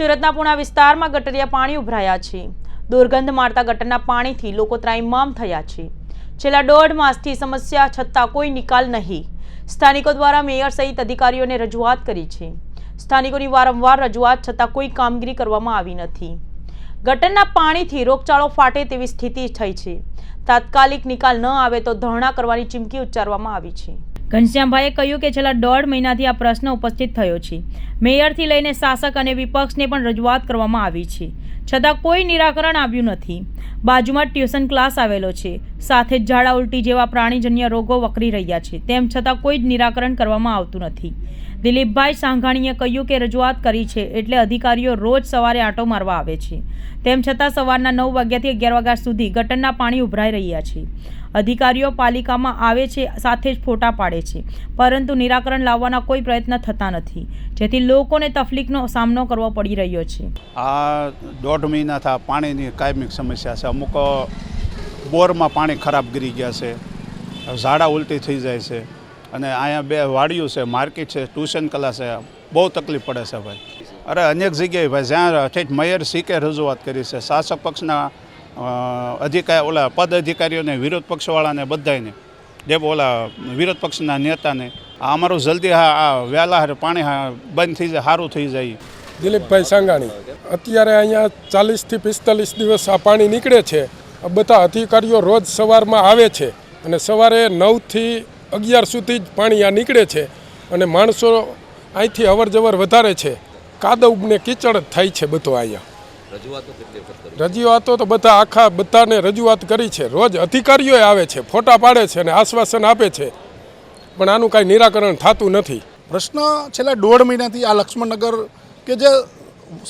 સુરતના પુણા વિસ્તારમાં ગટરિયા પાણી ઉભરાયા છે. દુર્ગંધ મારતા ગટરના પાણીથી લોકો ત્રાઇમામ થયા છે. છેલ્લા દોઢ માસથી સમસ્યા છતાં કોઈ નિકાલ નહીં. સ્થાનિકો દ્વારા મેયર સહિત અધિકારીઓને રજૂઆત કરી છે. સ્થાનિકોની વારંવાર રજૂઆત છતાં કોઈ કામગીરી કરવામાં આવી નથી. ગટરના પાણીથી રોગચાળો ફાટે તેવી સ્થિતિ થઈ છે. તાત્કાલિક નિકાલ ન આવે તો ધરણા કરવાની ચીમકી ઉચ્ચારવામાં આવી છે. ઘનશ્યામભાઈએ કહ્યું કે છેલ્લા દોઢ મહિનાથી આ પ્રશ્ન ઉપસ્થિત થયો છે. મેયરથી લઈને શાસક અને વિપક્ષને પણ રજૂઆત કરવામાં આવી છે. છતાં કોઈ નિરાકરણ આવ્યું નથી. બાજુમાં ટ્યુશન ક્લાસ આવેલો છે. સાથે જ ઝાડા ઉલટી જેવા પ્રાણીજન્ય રોગો વકરી રહ્યા છે. તેમ છતાં કોઈ જ નિરાકરણ કરવામાં આવતું નથી. દિલીપભાઈ સાંઘાણીએ કહ્યું કે રજૂઆત કરી છે એટલે અધિકારીઓ રોજ સવારે આંટો મારવા આવે છે. તેમ છતાં સવારના નવ વાગ્યાથી અગિયાર વાગ્યા સુધી ગટરના પાણી ઉભરાઈ રહ્યા છે. અધિકારીઓ પાલિકામાં આવે છે, સાથે જ ફોટા પાડે છે. પરંતુ નિરાકરણ લાવવાના કોઈ પ્રયત્ન થતા નથી, જેથી લોકોને તકલીફનો સામનો કરવો પડી રહ્યો છે. આ દોઢ મહિના થા, પાણીની કાયમિક સમસ્યા છે. અમુક બોરમાં પાણી ખરાબ ગીરી ગયા છે. ઝાડા ઉલટી થઈ જાય છે. અને અહીંયા બે વાડિયું છે, માર્કેટ છે, ટ્યુશન ક્લાસ છે. બહુ તકલીફ પડે છે ભાઈ. અરે અનેક જગ્યાએ ભાઈ, જ્યાં ઠેઠ મેયર સીકે રજૂઆત કરી છે, શાસક પક્ષના અધિકાર, ઓલા પદ અધિકારીઓને વિરોધ પક્ષવાળાને બધાને જે ઓલા વિરોધ પક્ષના નેતાને, આ અમારું જલ્દી હા આ વહેલા હારે પાણી બંધ થઈ જાય સારું થઈ જાય. દિલીપભાઈ સાંગાણી, અત્યારે અહીંયા ચાલીસથી પિસ્તાલીસ દિવસ આ પાણી નીકળે છે. બધા અધિકારીઓ રોજ સવારમાં આવે છે અને સવારે નવથી અગિયાર સુધી જ પાણી આ નીકળે છે અને માણસો અહીંથી અવર જવર વધારે છે. કાદવ ને કીચડ થાય છે બધો અહીંયા. રજૂઆતો તો બધા આખા બધાને રજૂઆત કરી છે. રોજ અધિકારીઓ આવે છે ફોટા પાડે છે અને આશ્વાસન આપે છે. પણ આનું કાંઈ નિરાકરણ થતું નથી. પ્રશ્ન છેલ્લા દોઢ મહિનાથી આ લક્ષ્મણનગર કે જે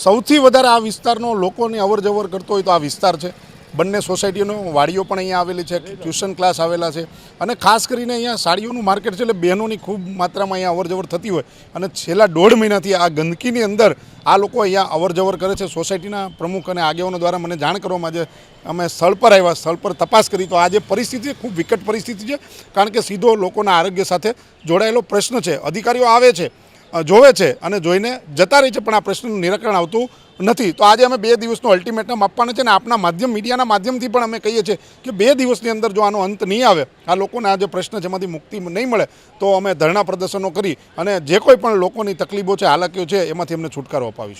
સૌથી વધારે આ વિસ્તારનો લોકોની અવર જવર કરતો હોય તો આ વિસ્તાર છે. બંને સોસાયટીઓનો વાડીઓ પણ અહીંયા આવેલી છે ટ્યુશન ક્લાસ આવેલા છે અને ખાસ કરીને અહીંયા સાડીઓનું માર્કેટ છે એટલે બહેનોની ખૂબ માત્રામાં અહીંયા અવર જવર થતી હોય. અને છેલ્લા દોઢ મહિનાથી આ ગંદકીની અંદર આ લોકો અહીંયા અવર જવર કરે છે. સોસાયટીના પ્રમુખ અને આગેવાનો દ્વારા મને જાણ કરવામાં આજે અમે સ્થળ પર આવ્યા, સ્થળ પર તપાસ કરી. તો આ જે પરિસ્થિતિ છે, ખૂબ વિકટ પરિસ્થિતિ છે. કારણ કે સીધો લોકોના આરોગ્ય સાથે જોડાયેલો પ્રશ્ન છે. અધિકારીઓ આવે છે. જોવે છે અને જોઈને જતા રહી છે, પણ આ પ્રશ્નનું નિરાકરણ આવતું નથી. તો આજે અમે બે દિવસનો અલ્ટિમેટમ આપવાના છે અને આપના માધ્યમ, મીડિયાના માધ્યમથી પણ અમે કહીએ છીએ કે બે દિવસની અંદર જો આનો અંત નહીં આવે, આ લોકોને આ જે પ્રશ્ન છે એમાંથી મુક્તિ નહીં મળે, તો અમે ધરણા પ્રદર્શનો કરી અને જે કોઈ પણ લોકોની તકલીફો છે, હાલાકીઓ છે, એમાંથી અમને છુટકારો અપાવીશું.